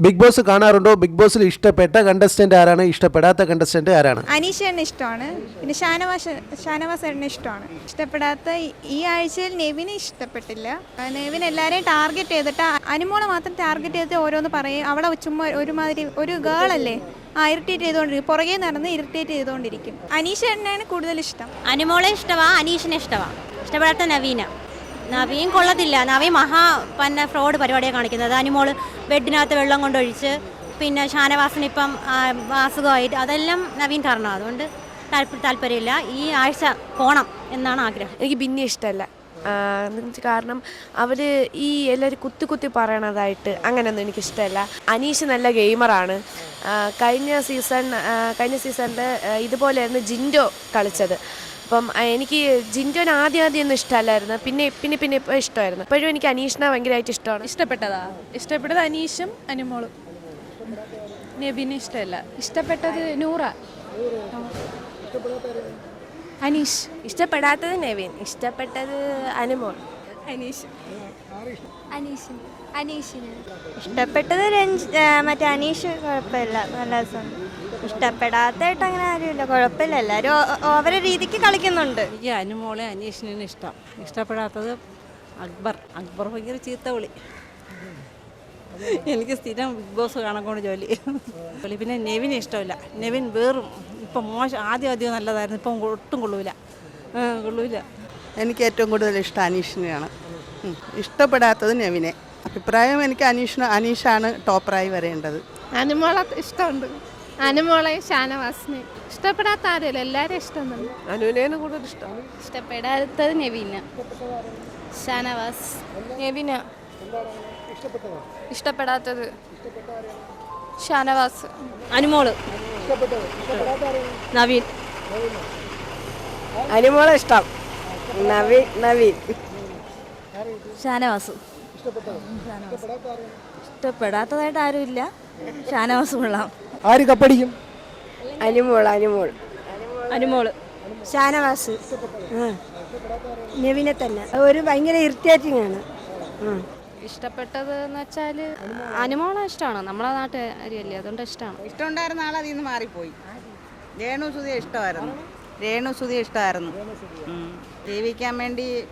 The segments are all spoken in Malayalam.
ബിഗ് ബോസ് കാണാറുണ്ടോ? ബിഗ് ബോസിൽ ഇഷ്ടപ്പെട്ട കണ്ടസ്റ്റന്റ് ആരാണ്? ഇഷ്ടപ്പെടാത്ത കണ്ടസ്റ്റന്റ് ആരാണ്? അനീഷ് എണ്ണ ഇഷ്ടമാണ്. പിന്നെ ഷാനവാസ് ഷാനവാസ് എണ്ണ ഇഷ്ടമാണ്. ഇഷ്ടപ്പെടാത്ത ഈ- ആഴ്ചയിൽ നെവിനെ ഇഷ്ടപ്പെട്ടില്ല. നെവിൻ എല്ലാവരെയും ടാർഗറ്റ് ചെയ്തിട്ട് അനുമോളെ മാത്രം ടാർഗറ്റ് ചെയ്തിട്ട് ഓരോന്ന് പറയും. അവളെ ചുമ്മാ ഒരുമാതിരി ഒരു ഗേൾ അല്ലേ? ആ ഇറിറ്റേറ്റ് ചെയ്തുകൊണ്ടിരിക്കും. പുറകെ നടന്ന് ഇറിറ്റേറ്റ് ചെയ്തുകൊണ്ടിരിക്കും. അനീഷ് എണ്ണയാണ് കൂടുതൽ ഇഷ്ടം. അനുമോളെ ഇഷ്ടമാ അനീഷിനെ ഇഷ്ടമാ ഇഷ്ടപ്പെടാത്ത നവീന. നവീൻ കൊള്ളത്തില്ല. നവീൻ മഹാ പന്ന ഫ്രോഡ് പരിപാടിയാണ് കാണിക്കുന്നത്. അനുമോൾ ബെഡിനകത്ത് വെള്ളം കൊണ്ടൊഴിച്ച് പിന്നെ ഷാനവാസിന് ഇപ്പം അസുഖമായിട്ട് അതെല്ലാം നവീൻ കാരണം അതുകൊണ്ട് താല്പ- താല്പര്യമില്ല. ഈ ആഴ്ച പോണം എന്നാണ് ആഗ്രഹം. എനിക്ക് പിന്നെ ഇഷ്ടമല്ല. കാരണം അവർ ഈ എല്ലാവരും കുത്തി കുത്തി പറയണതായിട്ട് അങ്ങനെയൊന്നും എനിക്കിഷ്ടമല്ല അനീഷ് നല്ല ഗെയിമറാണ് കഴിഞ്ഞ സീസൺ കഴിഞ്ഞ സീസണിൽ ഇതുപോലെയായിരുന്നു ജിൻഡോ കളിച്ചത്. അപ്പം എനിക്ക് ജിന്റോൻ ആദ്യം ആദ്യം ഒന്നും ഇഷ്ടമല്ലായിരുന്നു. പിന്നെ പിന്നെ പിന്നെ ഇപ്പോൾ ഇഷ്ടമായിരുന്നു. ഇപ്പോഴും എനിക്ക് അനീഷിനെ ഭയങ്കരമായിട്ട് ഇഷ്ടമാണ്. ഇഷ്ടപ്പെട്ടതാ? ഇഷ്ടപ്പെട്ടത് അനീഷും അനുമോളും. നബിന് ഇഷ്ടമല്ല. ഇഷ്ടപ്പെട്ടത് നൂറ. അനീഷ്. ഇഷ്ടപ്പെടാത്തത് നെവിൻ ഇഷ്ടപ്പെട്ടത് അനുമോൾ. അനീഷ്. അനീഷിന് അനീഷിന്. ഇഷ്ടപ്പെട്ടത് രഞ്ജ് മറ്റേ അനീഷ് കുഴപ്പമില്ല. നല്ല രസമുണ്ട്. ഇഷ്ടപ്പെടാത്തായിട്ട് അങ്ങനെ ആരുമില്ല. കുഴപ്പമില്ല. എല്ലാവരും അവരെ രീതിക്ക് കളിക്കുന്നുണ്ട്. എനിക്ക് അനുമോളെ അനീഷിനാണ് ഇഷ്ടം. ഇഷ്ടപ്പെടാത്തത് അക്ബർ. അക്ബർ ഭയങ്കര ചീത്ത വിളി. എനിക്ക് സ്ഥിരം ബിഗ് ബോസ് കാണക്കൊണ്ട് ജോലി. ജോലി പിന്നെ നെവിൻ ഇഷ്ടമില്ല. നെവിൻ വേറും. ഇപ്പം മോശം. ആദ്യം ആദ്യം നല്ലതായിരുന്നു. ഇപ്പം ഒട്ടും കൊള്ളൂല. കൊള്ളൂല. എനിക്ക് ഏറ്റവും കൂടുതൽ ഇഷ്ടം അനീഷിനെയാണ്. ഇഷ്ടപ്പെടാത്തത് നെവിനെ. അഭിപ്രായം എനിക്ക് അനീഷിന് അനീഷാണ് ടോപ്പറായി വരേണ്ടത്. അനുമോളെ ഇഷ്ടമുണ്ട്. അനുമോളെ ഷാനവാസിനെ. ഇഷ്ടപ്പെടാത്ത ആരുമില്ല എല്ലാവരും ഇഷ്ടം അനുവിനെയാണ് കൂടുതൽ ഇഷ്ടം. ഇഷ്ടപ്പെടാത്തത് നെവീന. ഷാനവാസ്. നെവിന. ഇഷ്ടപ്പെടാത്തത് ഷാനവാസ്. അനുമോൾ. നവീൻ. അനുമോളെ ഇഷ്ടം. നവീൻ നവീൻ. ഷാനവാസ്. ഇഷ്ടപ്പെടാത്തതായിട്ട് ആരുമില്ല. ഷാനവാസ് കൊള്ളാം. ആര് കപ്പടിക്കും? അനുമോൾ അനുമോൾ. അനുമോൾ ഷാനവാസ്. നെവിനെ തന്നെ. ഒരു ഭയങ്കര ഇറിറ്റേറ്റിംഗ് ആണ്. ഇഷ്ടപ്പെട്ടത് എന്ന് വെച്ചാൽ അനുമോളെ ഇഷ്ടമാണ്. നമ്മളെ നാട്ടുകാരിയല്ലേ അതുകൊണ്ട് ഇഷ്ടമാണ്. ഇഷ്ടമുണ്ടായിരുന്ന ആൾ അതിൽ നിന്ന് മാറിപ്പോയി. രേണു സുധിയെ ഇഷ്ടമായിരുന്നു. രേണു സുധിയെ ഇഷ്ടമായിരുന്നു. ജീവിക്കാൻ വേണ്ടി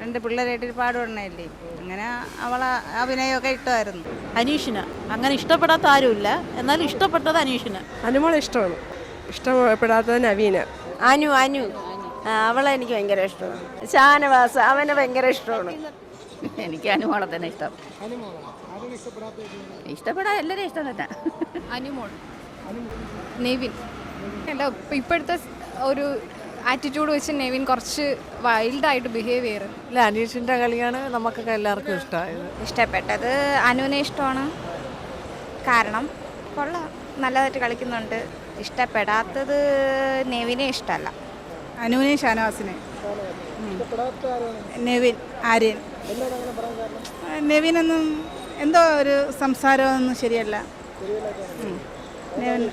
രണ്ട് പിള്ളേരായിട്ട് ഒരുപാട് പാടുപെടണല്ലേ അങ്ങനെ അവളെ അഭിനയമൊക്കെ ഇഷ്ടമായിരുന്നു അനീഷിന്. അങ്ങനെ ഇഷ്ടപ്പെടാത്ത ആരുമില്ല. എന്നാലും ഇഷ്ടപ്പെട്ടത് അനീഷിന്. അനുമോൾ ഇഷ്ടമാണ്. ഇഷ്ടപ്പെടാത്തത് നവീന. അനു അനു. അവളെ എനിക്ക് ഭയങ്കര ഇഷ്ടമാണ്. ഷാനവാസ് അവനെ ഭയങ്കര ഇഷ്ടമാണ്. എനിക്ക് അനുമോളെ തന്നെ ഇഷ്ടം. ഇഷ്ടപ്പെടാൻ എല്ലാവരും ഇഷ്ടം തന്നെ. അനുമോൾ. നെവിൻ. അല്ല ഇപ്പോഴത്തെ ഒരു ആറ്റിറ്റ്യൂഡ് വെച്ച് നെവിൻ കുറച്ച് വൈൽഡായിട്ട് ബിഹേവ് ചെയ്യാറ് ഇല്ല അനീഷിന്റെ കളിയാണ് നമുക്കൊക്കെ എല്ലാവർക്കും ഇഷ്ടമായത്. ഇഷ്ടപ്പെട്ടത് അനുവിനെ ഇഷ്ടമാണ്. കാരണം കൊള്ളാം നല്ലതായിട്ട് കളിക്കുന്നുണ്ട്. ഇഷ്ടപ്പെടാത്തത് നെവിനെ ഇഷ്ടമല്ല. അനുവിനെ ഷാനവാസിനെ നെവിൻ ആര്യൻ. നെവിനൊന്നും എന്തോ ഒരു സംസാരമൊന്നും ശരിയല്ല. നെവിൻ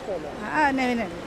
ആ നെവിനല്ല